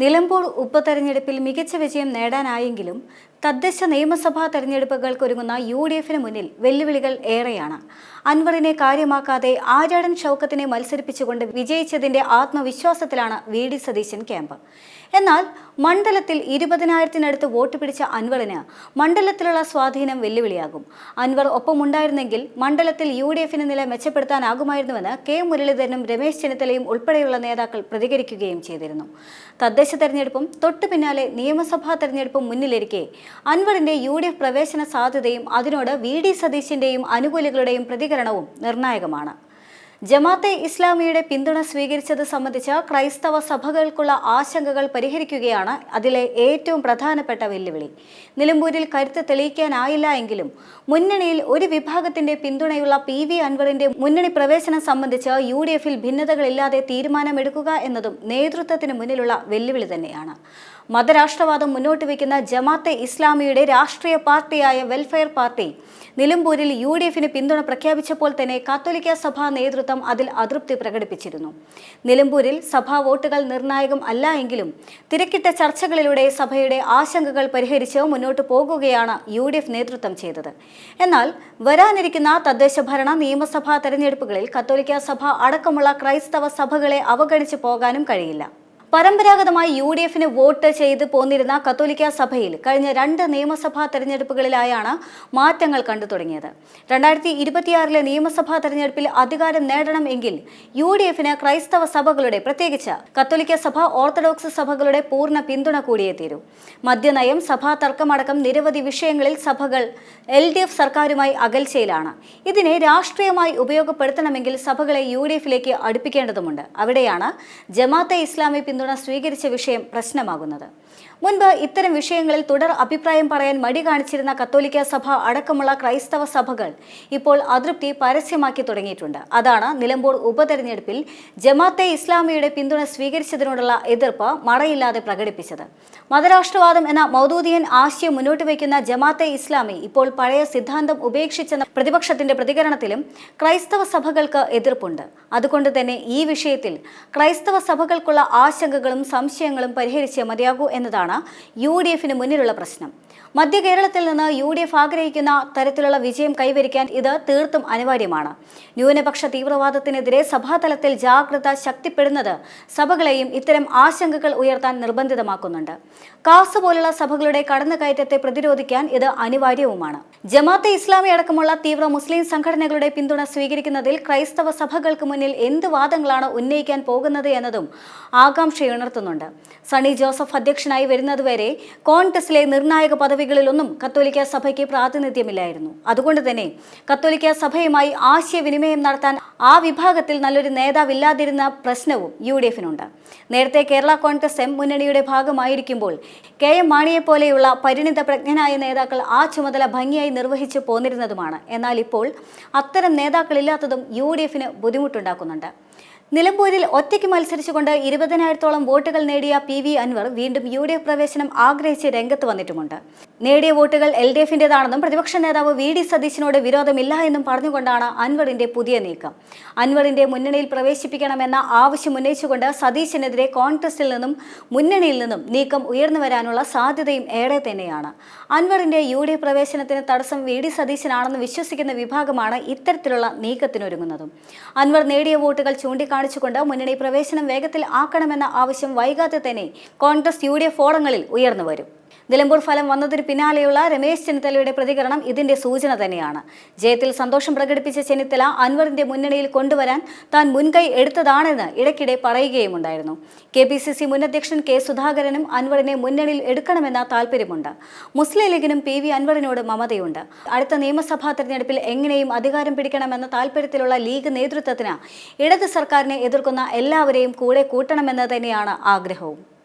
നിലമ്പൂർ ഉപതെരഞ്ഞെടുപ്പിൽ മികച്ച വിജയം നേടാനായെങ്കിലും തദ്ദേശ നിയമസഭാ തെരഞ്ഞെടുപ്പുകൾക്കൊരുങ്ങുന്ന യു ഡി എഫിന് മുന്നിൽ വെല്ലുവിളികൾ ഏറെയാണ്. അൻവറിനെ കാര്യമാക്കാതെ ആര്യാടൻ ഷൗക്കത്തിനെ മത്സരിപ്പിച്ചുകൊണ്ട് വിജയിച്ചതിന്റെ ആത്മവിശ്വാസത്തിലാണ് വി ഡി സതീശൻ ക്യാമ്പ്. എന്നാൽ മണ്ഡലത്തിൽ ഇരുപതിനായിരത്തിനടുത്ത് വോട്ട് പിടിച്ച അൻവറിന് മണ്ഡലത്തിലുള്ള സ്വാധീനം വെല്ലുവിളിയാകും. അൻവർ ഒപ്പമുണ്ടായിരുന്നെങ്കിൽ മണ്ഡലത്തിൽ യു ഡി എഫിന് നില മെച്ചപ്പെടുത്താനാകുമായിരുന്നുവെന്ന് കെ മുരളീധരനും രമേശ് ചെന്നിത്തലയും ഉൾപ്പെടെയുള്ള നേതാക്കൾ പ്രതികരിക്കുകയും ചെയ്തിരുന്നു. തദ്ദേശ തെരഞ്ഞെടുപ്പും തൊട്ടു പിന്നാലെ നിയമസഭാ തെരഞ്ഞെടുപ്പും മുന്നിലിരിക്കെ അൻവറിന്റെ യു പ്രവേശന സാധ്യതയും അതിനോട് വി ഡി സതീശിന്റെയും അനുകൂലികളുടെയും പ്രതികരണവും നിർണായകമാണ് ജമാഅത്തെ ഇസ്ലാമിയുടെ പിന്തുണ സ്വീകരിച്ചത് സംബന്ധിച്ച് ക്രൈസ്തവ സഭകൾക്കുള്ള ആശങ്കകൾ പരിഹരിക്കുകയാണ് അതിലെ ഏറ്റവും പ്രധാനപ്പെട്ട വെല്ലുവിളി. നിലമ്പൂരിൽ കരുത്ത് തെളിയിക്കാനായില്ല എങ്കിലും മുന്നണിയിൽ ഒരു വിഭാഗത്തിന്റെ പിന്തുണയുള്ള പി വി അൻവറിന്റെ മുന്നണി പ്രവേശനം സംബന്ധിച്ച് യു ഡി എഫിൽ ഭിന്നതകളില്ലാതെ തീരുമാനമെടുക്കുക എന്നതും നേതൃത്വത്തിന് മുന്നിലുള്ള വെല്ലുവിളി തന്നെയാണ്. മതരാഷ്ട്രവാദം മുന്നോട്ട് വയ്ക്കുന്ന ജമാഅത്തെ ഇസ്ലാമിയുടെ രാഷ്ട്രീയ പാർട്ടിയായ വെൽഫെയർ പാർട്ടി നിലമ്പൂരിൽ യു ഡി എഫിന് പിന്തുണ പ്രഖ്യാപിച്ചപ്പോൾ തന്നെ കാത്തോലിക്ക സഭാ നേതൃത്വം അതിൽ അതൃപ്തി പ്രകടിപ്പിച്ചിരുന്നു. നിലമ്പൂരിൽ സഭാ വോട്ടുകൾ നിർണായകം അല്ല എങ്കിലും തിരക്കിട്ട ചർച്ചകളിലൂടെ സഭയുടെ ആശങ്കകൾ പരിഹരിച്ച് മുന്നോട്ട് പോകുകയാണ് യു നേതൃത്വം ചെയ്തത്. എന്നാൽ വരാനിരിക്കുന്ന തദ്ദേശ ഭരണ നിയമസഭാ തെരഞ്ഞെടുപ്പുകളിൽ കത്തോലിക്ക സഭ അടക്കമുള്ള ക്രൈസ്തവ സഭകളെ അവഗണിച്ച് പോകാനും കഴിയില്ല. പരമ്പരാഗതമായി യു ഡി എഫിന് വോട്ട് ചെയ്ത് പോന്നിരുന്ന കത്തോലിക്ക സഭയിൽ കഴിഞ്ഞ രണ്ട് നിയമസഭാ തെരഞ്ഞെടുപ്പുകളിലായാണ് മാറ്റങ്ങൾ കണ്ടു തുടങ്ങിയത്. രണ്ടായിരത്തി ഇരുപത്തിയാറിലെ നിയമസഭാ തെരഞ്ഞെടുപ്പിൽ അധികാരം നേടണമെങ്കിൽ യു ഡി എഫിന് ക്രൈസ്തവ സഭകളുടെ പ്രത്യേകിച്ച് കത്തോലിക്ക സഭ ഓർത്തഡോക്സ് സഭകളുടെ പൂർണ പിന്തുണ കൂടിയേ തീരൂ. മദ്യനയം സഭാ തർക്കമടക്കം നിരവധി വിഷയങ്ങളിൽ സഭകൾ എൽ ഡി എഫ് സർക്കാരുമായി അകൽച്ചയിലാണ്. ഇതിനെ രാഷ്ട്രീയമായി ഉപയോഗപ്പെടുത്തണമെങ്കിൽ സഭകളെ യു ഡി എഫിലേക്ക് അടുപ്പിക്കേണ്ടതുണ്ട് അവിടെയാണ് ജമാഅത്തെ ഇസ്ലാമി പിന്തുണ സ്വീകരിച്ച വിഷയം പ്രശ്നമാകുന്നത്. മുൻപ് ഇത്തരം വിഷയങ്ങളിൽ തുടർ അഭിപ്രായം പറയാൻ മടി കാണിച്ചിരുന്ന കത്തോലിക്ക സഭ അടക്കമുള്ള ക്രൈസ്തവ സഭകൾ ഇപ്പോൾ അതൃപ്തി പരസ്യമാക്കി തുടങ്ങിയിട്ടുണ്ട്. അതാണ് നിലമ്പൂർ ഉപതെരഞ്ഞെടുപ്പിൽ ജമാത്തെ ഇസ്ലാമിയുടെ പിന്തുണ സ്വീകരിച്ചതിനോടുള്ള എതിർപ്പ് മറയില്ലാതെ പ്രകടിപ്പിച്ചത്. മതരാഷ്ട്രവാദം എന്ന മൗദൂദിയൻ ആശയം മുന്നോട്ട് വയ്ക്കുന്ന ജമാത്തെ ഇസ്ലാമി ഇപ്പോൾ പഴയ സിദ്ധാന്തം ഉപേക്ഷിച്ചെന്ന പ്രതിപക്ഷത്തിന്റെ പ്രതികരണത്തിലും ക്രൈസ്തവ സഭകൾക്ക് എതിർപ്പുണ്ട്. അതുകൊണ്ട് തന്നെ ഈ വിഷയത്തിൽ ക്രൈസ്തവ സഭകൾക്കുള്ള ആശങ്കകളും സംശയങ്ങളും പരിഹരിച്ചേ മതിയാകൂ എന്നതാണ് യു ഡി എഫിന് മുന്നിലുള്ള പ്രശ്നം. മധ്യ കേരളത്തിൽ നിന്ന് യു ഡി എഫ് ആഗ്രഹിക്കുന്ന തരത്തിലുള്ള വിജയം കൈവരിക്കാൻ ഇത് തീർത്തും അനിവാര്യമാണ്. ന്യൂനപക്ഷ തീവ്രവാദത്തിനെതിരെ സഭാതലത്തിൽ ജാഗ്രത ശക്തിപ്പെടുന്നത് സഭകളെയും ഇത്തരം ആശങ്കകൾ ഉയർത്താൻ നിർബന്ധിതമാക്കുന്നുണ്ട്. കാസ് പോലുള്ള സഭകളുടെ കടന്നുകയറ്റത്തെ പ്രതിരോധിക്കാൻ ഇത് അനിവാര്യവുമാണ്. ജമാഅത്തെ ഇസ്ലാമി അടക്കമുള്ള തീവ്ര മുസ്ലിം സംഘടനകളുടെ പിന്തുണ സ്വീകരിക്കുന്നതിൽ ക്രൈസ്തവ സഭകൾക്ക് മുന്നിൽ എന്ത് വാദങ്ങളാണ് ഉന്നയിക്കാൻ പോകുന്നത് എന്നതും ആകാംക്ഷയുണർത്തുന്നുണ്ട്. സണ്ണി ജോസഫ് അധ്യക്ഷനായി വരുന്നതുവരെ കോൺഗ്രസിലെ നിർണായക പദവികളിലൊന്നും കത്തോലിക്ക സഭയ്ക്ക് പ്രാതിനിധ്യമില്ലായിരുന്നു. അതുകൊണ്ട് തന്നെ കത്തോലിക്ക സഭയുമായി ആശയവിനിമയം നടത്താൻ ആ വിഭാഗത്തിൽ നല്ലൊരു നേതാവില്ലാതിരുന്ന പ്രശ്നവും യു ഡി എഫിനുണ്ട്. നേരത്തെ കേരള കോൺഗ്രസ് എം മുന്നണിയുടെ ഭാഗമായിരിക്കുമ്പോൾ കെ എം മാണിയെ പോലെയുള്ള പരിണിത പ്രജ്ഞനായ നേതാക്കൾ ആ ചുമതല ഭംഗിയായി നിർവഹിച്ച് പോന്നിരുന്നതുമാണ്. എന്നാൽ ഇപ്പോൾ അത്തരം നേതാക്കളില്ലാത്തതും യു ഡി എഫിന് ബുദ്ധിമുട്ടുണ്ടാക്കുന്നുണ്ട്. നിലമ്പൂരിൽ ഒറ്റയ്ക്ക് മത്സരിച്ചുകൊണ്ട് ഇരുപതിനായിരത്തോളം വോട്ടുകൾ നേടിയ പി വി അൻവർ വീണ്ടും യു ഡി എഫ് പ്രവേശനം ആഗ്രഹിച്ച് രംഗത്ത് വന്നിട്ടുമുണ്ട്. നേടിയ വോട്ടുകൾ എൽ ഡി എഫിന്റെതാണെന്നും പ്രതിപക്ഷ നേതാവ് വി ഡി സതീശിനോട് വിരോധമില്ല എന്നും പറഞ്ഞുകൊണ്ടാണ് അൻവറിന്റെ പുതിയ നീക്കം. അൻവറിന്റെ മുന്നണിയിൽ പ്രവേശിപ്പിക്കണമെന്ന ആവശ്യം ഉന്നയിച്ചുകൊണ്ട് സതീശിനെതിരെ കോൺഗ്രസിൽ നിന്നും മുന്നണിയിൽ നിന്നും നീക്കം ഉയർന്നു വരാനുള്ള സാധ്യതയും ഏറെ തന്നെയാണ്. അൻവറിന്റെ യു ഡി പ്രവേശനത്തിന് തടസ്സം വി ഡി സതീശനാണെന്ന് വിശ്വസിക്കുന്ന വിഭാഗമാണ് ഇത്തരത്തിലുള്ള നീക്കത്തിനൊരുങ്ങുന്നതും. അൻവർ നേടിയ വോട്ടുകൾ ചൂണ്ടിക്കാണിച്ചുകൊണ്ട് മുന്നണി പ്രവേശനം വേഗത്തിൽ ആക്കണമെന്ന ആവശ്യം വൈകാതെ തന്നെ കോൺഗ്രസ് യു ഫോറങ്ങളിൽ ഉയർന്നു വരും. നിലമ്പൂർ ഫലം വന്നതിന് പിന്നാലെയുള്ള രമേശ് ചെന്നിത്തലയുടെ പ്രതികരണം ഇതിന്റെ സൂചന തന്നെയാണ്. ജയത്തിൽ സന്തോഷം പ്രകടിപ്പിച്ച ചെന്നിത്തല അൻവറിന്റെ മുന്നണിയിൽ കൊണ്ടുവരാൻ താൻ മുൻകൈ എടുത്തതാണെന്ന് ഇടയ്ക്കിടെ പറയുകയുമുണ്ടായിരുന്നു. കെ പി സി സി മുൻ അധ്യക്ഷൻ കെ സുധാകരനും അൻവറിനെ മുന്നണിയിൽ എടുക്കണമെന്ന താല്പര്യമുണ്ട് മുസ്ലിം ലീഗിനും പി വി അൻവറിനോട് മമതയുണ്ട്. അടുത്ത നിയമസഭാ തെരഞ്ഞെടുപ്പിൽ എങ്ങനെയും അധികാരം പിടിക്കണമെന്ന താല്പര്യത്തിലുള്ള ലീഗ് നേതൃത്വത്തിന് ഇടത് സർക്കാരിനെ എതിർക്കുന്ന എല്ലാവരെയും കൂടെ കൂട്ടണമെന്ന് തന്നെയാണ് ആഗ്രഹവും.